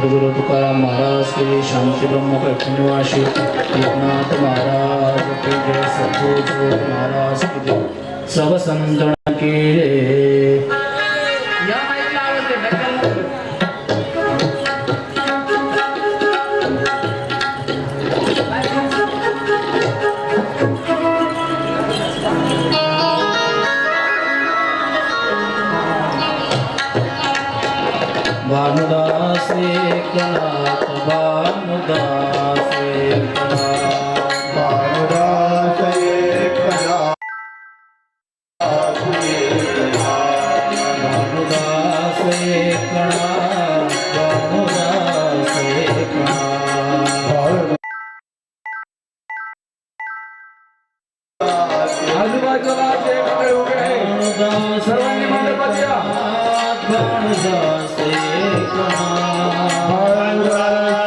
सद्गुरु तुकाराम महाराज श्री शांती ब्रह्म पैठणवासी एकनाथ महाराज की जय सद्गुरु महाराज की जय। सब संतन के भानुदास एकनाथ भानुदास एकनाथ भानुदास एकनाथ भानुदास एकनाथ आजूबाजूला जे मंडळ उभे आहे सर्वांनी मंडपात या. भानुदास एकनाथ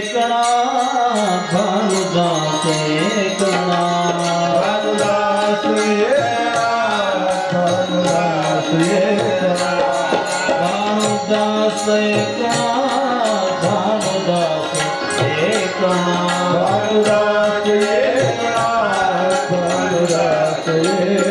कणा भानुदास कणा भानुदास भानुदास भानुदास कणा भानुदास कणा भानुदास भानुदास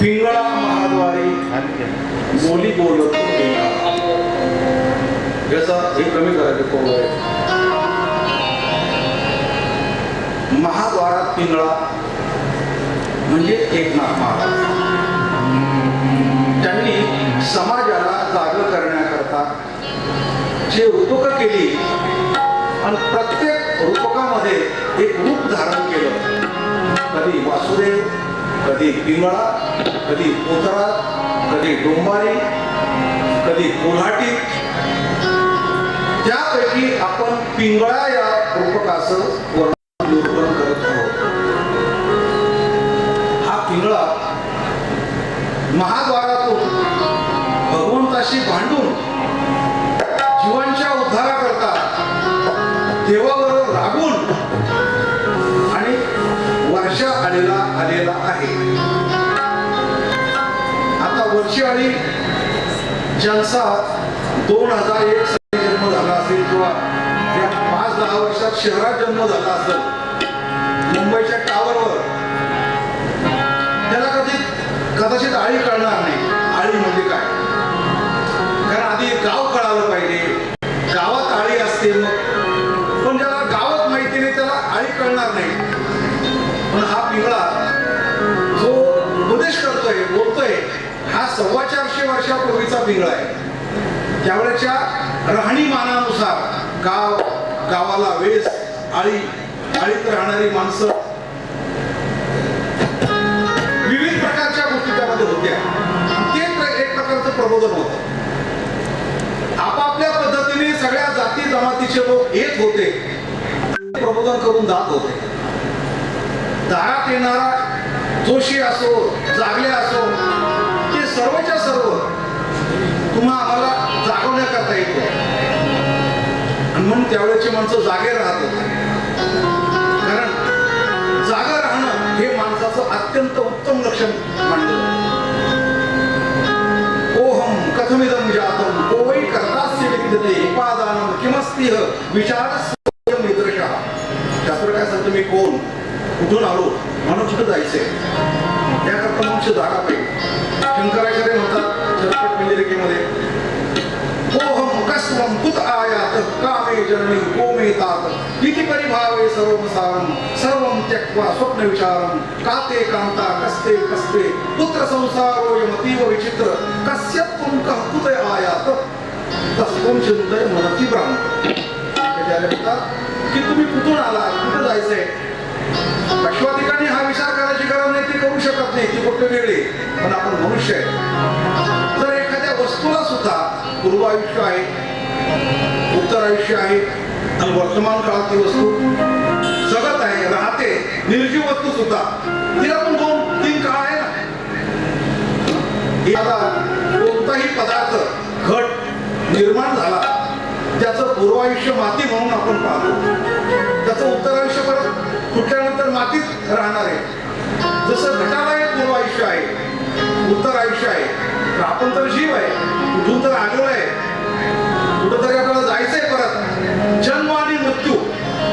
पिंगळा महाद्वारे बोली बोलतो याचा हे कमी करायचे कोण आहे. महाद्वारात पिंगळा म्हणजे एकनाथ महाराज. त्यांनी समाजाला जाग करण्याकरता जे रूपक केली आणि प्रत्येक रूपकामध्ये एक रूप धारण केलं. कधी वासुदेव कधी पिंगळा कधी पोथरा कधी डोंबारी कधी कोल्हाटी. त्यापैकी आपण पिंगळा या रूपकाचं वर्णन करत आहोत. हा पिंगळा महाद्वार झालेला आहे. आता वर्षी आळी ज्यांचा दोन हजार एक साली जन्म झाला असेल किंवा या पाच दहा वर्षात शहरात जन्म झाला असेल मुंबईच्या टावरवर त्याला कधी कदाचित आळी कळणार नाही. आळी म्हणजे काय? कारण आधी गाव कळालं पाहिजे. गावात आळी असते मग. सव्वा चारशे वर्षापूर्वीचा पिंगळा आहे. त्यावेळेच्या राहणीमानानुसार गाव गावाला वेस आळी आळीत राहणारी माणसं विविध प्रकारच्या गोष्टी त्यामध्ये होत्या. ते एक प्रकारचं प्रबोधन होत. आपापल्या पद्धतीने सगळ्या जाती जमातीचे लोक येत होते. प्रबोधन करून जात होते. दारात येणारा जोशी असो जागले असो सर्वच्या सर्व. तुम्हा आम्हाला जागवण्याकरता येतो. आणि म्हणून त्यावेळेची माणसं जागे राहत होते. कारण जागा राहणं हे माणसाचं अत्यंत उत्तम लक्षण मानलं जातं. ओहम कथमिदम जातम कोवई कर्तास्य विद्यते उपादानम किमस्तिह विचार निदर्श शास्त्र काय सांगतो मी कोण? कुठून आलो? म्हणून कुठं जायचंय? त्याकरता मनुष्य जागा पाहिजे. शंकराचार्य म्हणतात चरपट मिलिरिकेमध्ये कस्वम कुत आयात कामे जननी कोमे तात इति परिभावे सर्वम सारम सर्वम त्यक्त्वा स्वप्न विचारम काते कांता कस्ते कस्ते पुत्र संसारो यमतीव विचित्र. कस्य तुम कह कुत आयात तस्कोम चिंतय मनति ब्राह्मण त्याच्याला म्हणतात की तुम्ही कुठून आला कुठं जायचंय? अश्वाधिकाने हा विचार करायची गरज नाही ती करू शकत नाही ती गोष्ट वेगळी पण आपण मनुष्य आहे. जर एखाद्या वस्तूला सुद्धा पूर्व आयुष्य आहे उत्तर आयुष्य आहे आणि वर्तमान काळात ती वस्तू जगत आहे राहते निर्जीव वस्तू सुद्धा तिला पण दोन तीन काळ आहे ना. कोणताही पदार्थ घट निर्माण झाला त्याचं पूर्वायुष्य माती म्हणून आपण पाहतो. त्याचं उत्तर आयुष्य परत फुटल्यानंतर मातीत राहणार आहे. जसं घटाला एक पूर्व आयुष्य आहे उत्तर आयुष्य आहे तर आपण तर जीव आहे कुठून तर आलेलो आहे. कुठंतरी आपल्याला जायचंय परत. जन्म आणि मृत्यू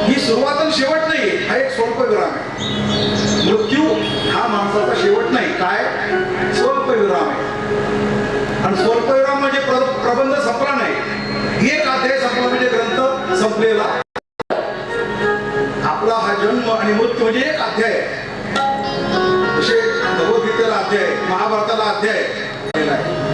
ही सुरुवात आणि शेवट नाही हा एक स्वल्प विराम आहे. मृत्यू हा माणसाचा शेवट नाही काय? स्वल्प विराम आहे. आणि स्वल्प विराम म्हणजे प्रबंध संपला नाही. एक अध्याय संपला म्हणजे ग्रंथ संपलेला म्हणजे एक अध्याय आहे. जसे भगवद्गीतेला अध्याय महाभारताला अध्याय आहे.